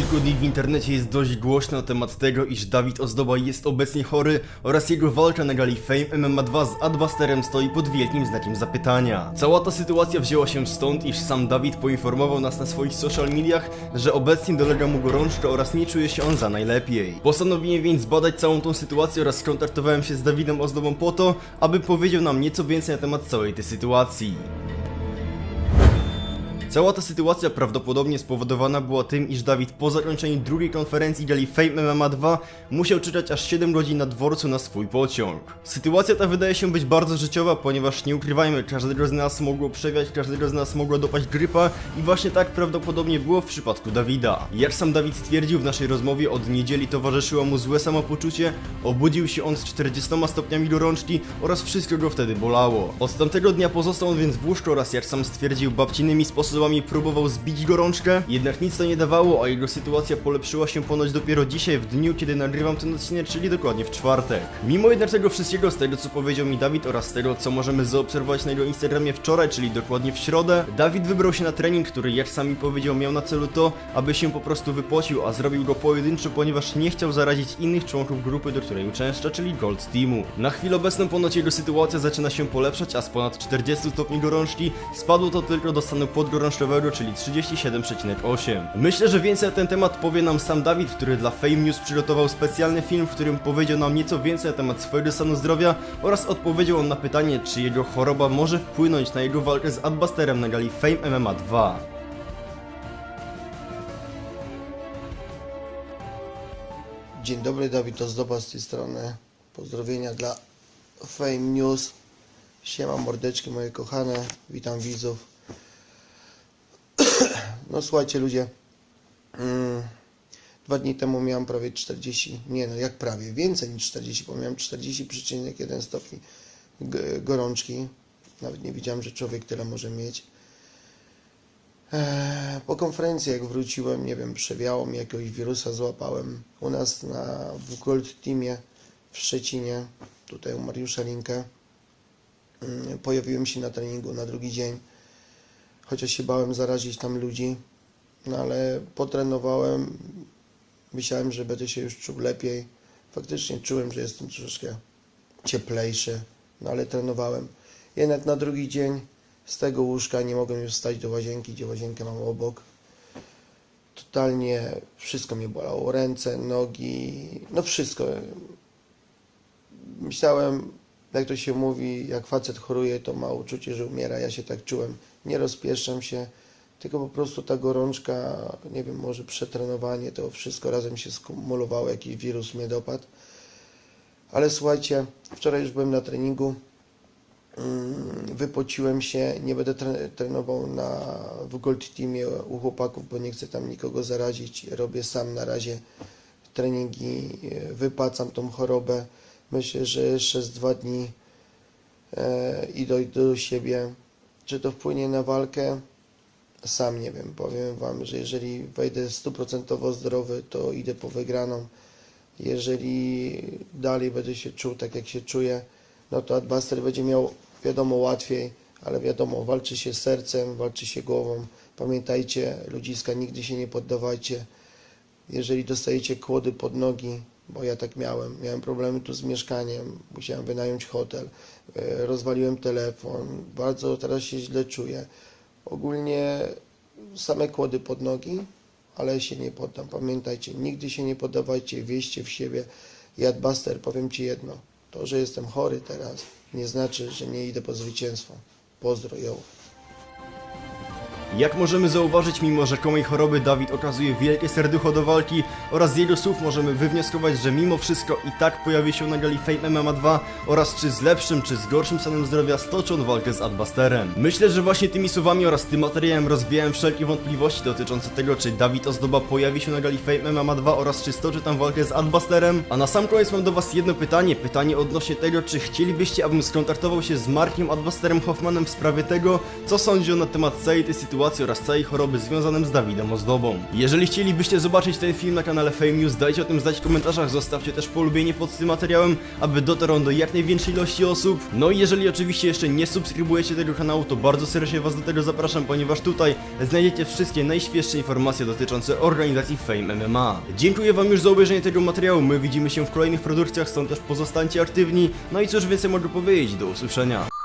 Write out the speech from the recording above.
kilku dni w internecie jest dość głośno na temat tego, iż Dawid Ozdoba jest obecnie chory oraz jego walka na gali Fame MMA 2 z Adbusterem stoi pod wielkim znakiem zapytania. Cała ta sytuacja wzięła się stąd, iż sam Dawid poinformował nas na swoich social mediach, że obecnie dolega mu gorączka oraz nie czuje się on za najlepiej. Postanowiłem więc zbadać całą tą sytuację oraz skontaktowałem się z Dawidem Ozdobą po to, aby powiedział nam nieco więcej na temat całej tej sytuacji. Cała ta sytuacja prawdopodobnie spowodowana była tym, iż Dawid po zakończeniu drugiej konferencji gali Fame MMA 2 musiał czekać aż 7 godzin na dworcu na swój pociąg. Sytuacja ta wydaje się być bardzo życiowa, ponieważ nie ukrywajmy, każdego z nas mogło przewiać, każdego z nas mogła dopaść grypa i właśnie tak prawdopodobnie było w przypadku Dawida. Jak sam Dawid stwierdził w naszej rozmowie, od niedzieli towarzyszyło mu złe samopoczucie, obudził się on z 40 stopniami gorączki oraz wszystko go wtedy bolało. Od tamtego dnia pozostał on więc w łóżku oraz jak sam stwierdził, babcinymi sposobami próbował zbić gorączkę, jednak nic to nie dawało, a jego sytuacja polepszyła się ponoć dopiero dzisiaj w dniu, kiedy nagrywam ten odcinek, czyli dokładnie w czwartek. Mimo jednak tego wszystkiego, z tego co powiedział mi Dawid oraz z tego co możemy zaobserwować na jego Instagramie wczoraj, czyli dokładnie w środę, Dawid wybrał się na trening, który jak sam mi powiedział miał na celu to, aby się po prostu wypocił, a zrobił go pojedynczo, ponieważ nie chciał zarazić innych członków grupy, do której uczęszcza, czyli Gold Teamu. Na chwilę obecną ponoć jego sytuacja zaczyna się polepszać, a z ponad 40 stopni gorączki spadło to tylko do stanu podgorączkowego, czyli 37,8. Myślę, że więcej na ten temat powie nam sam Dawid, który dla Fame News przygotował specjalny film, w którym powiedział nam nieco więcej na temat swojego stanu zdrowia oraz odpowiedział on na pytanie, czy jego choroba może wpłynąć na jego walkę z Adbusterem na gali Fame MMA 2. Dzień dobry, Dawid Ozdoba z tej strony. Pozdrowienia dla Fame News. Siema mordeczki moje kochane, witam widzów. No słuchajcie ludzie, mm, dwa dni temu miałem prawie 40, nie no jak prawie, więcej niż 40, bo miałem 40,1 stopni gorączki. Nawet nie wiedziałem, że człowiek tyle może mieć. Eee, Po konferencji, jak wróciłem, nie wiem, przewiało mi jakiegoś wirusa, złapałem u nas na, w Gold Teamie w Szczecinie, tutaj u Mariusza Linkę. Mm, Pojawiłem się na treningu na drugi dzień, chociaż się bałem zarazić tam ludzi, no ale potrenowałem, myślałem, że będę się już czuł lepiej. Faktycznie czułem, że jestem troszeczkę cieplejszy, no ale trenowałem. Jednak na drugi dzień z tego łóżka nie mogłem już wstać do łazienki, gdzie łazienkę mam obok. Totalnie wszystko mnie bolało, ręce, nogi, no wszystko. Myślałem, jak to się mówi, jak facet choruje, to ma uczucie, że umiera. Ja się tak czułem. Nie rozpieszczam się, tylko po prostu ta gorączka, nie wiem, może przetrenowanie, to wszystko razem się skumulowało, jakiś wirus mnie dopadł. Ale słuchajcie, wczoraj już byłem na treningu, Mm, wypociłem się, nie będę tre- trenował na, w Gold Teamie u chłopaków, bo nie chcę tam nikogo zarazić. Robię sam na razie treningi, wypacam tą chorobę. Myślę, że jeszcze z dwa dni e, i dojdę do siebie. Czy to wpłynie na walkę? Sam nie wiem. Powiem Wam, że jeżeli wejdę stuprocentowo zdrowy, to idę po wygraną. Jeżeli dalej będę się czuł tak, jak się czuję, no to Adbuster będzie miał wiadomo łatwiej, ale wiadomo, walczy się sercem, walczy się głową. Pamiętajcie, ludziska, nigdy się nie poddawajcie. Jeżeli dostajecie kłody pod nogi, bo ja tak miałem, miałem problemy tu z mieszkaniem, musiałem wynająć hotel, e, rozwaliłem telefon, bardzo teraz się źle czuję. Ogólnie same kłody pod nogi, ale się nie poddam. Pamiętajcie, nigdy się nie poddawajcie, wieście w siebie. I Adbuster, powiem Ci jedno, to, że jestem chory teraz, nie znaczy, że nie idę po zwycięstwo. Pozdro, yo. Jak możemy zauważyć, mimo rzekomej choroby Dawid okazuje wielkie serducho do walki oraz z jego słów możemy wywnioskować, że mimo wszystko i tak pojawi się na gali Fame MMA 2 oraz czy z lepszym, czy z gorszym stanem zdrowia stoczy on walkę z Adbusterem. Myślę, że właśnie tymi słowami oraz tym materiałem rozwijałem wszelkie wątpliwości dotyczące tego, czy Dawid Ozdoba pojawi się na gali Fame MMA 2 oraz czy stoczy tam walkę z Adbusterem. A na sam koniec mam do was jedno pytanie, pytanie odnośnie tego, czy chcielibyście, abym skontaktował się z Markiem Adbusterem Hoffmanem w sprawie tego, co sądzi on na temat całej tej sytuacji sytuacji oraz całej choroby związanym z Dawidem Ozdobą. Jeżeli chcielibyście zobaczyć ten film na kanale Fame News, dajcie o tym znać w komentarzach, zostawcie też polubienie pod tym materiałem, aby dotarł on do jak największej ilości osób. No i jeżeli oczywiście jeszcze nie subskrybujecie tego kanału, to bardzo serdecznie was do tego zapraszam, ponieważ tutaj znajdziecie wszystkie najświeższe informacje dotyczące organizacji Fame MMA. Dziękuję wam już za obejrzenie tego materiału, my widzimy się w kolejnych produkcjach, stąd też pozostańcie aktywni. No i cóż więcej mogę powiedzieć, do usłyszenia.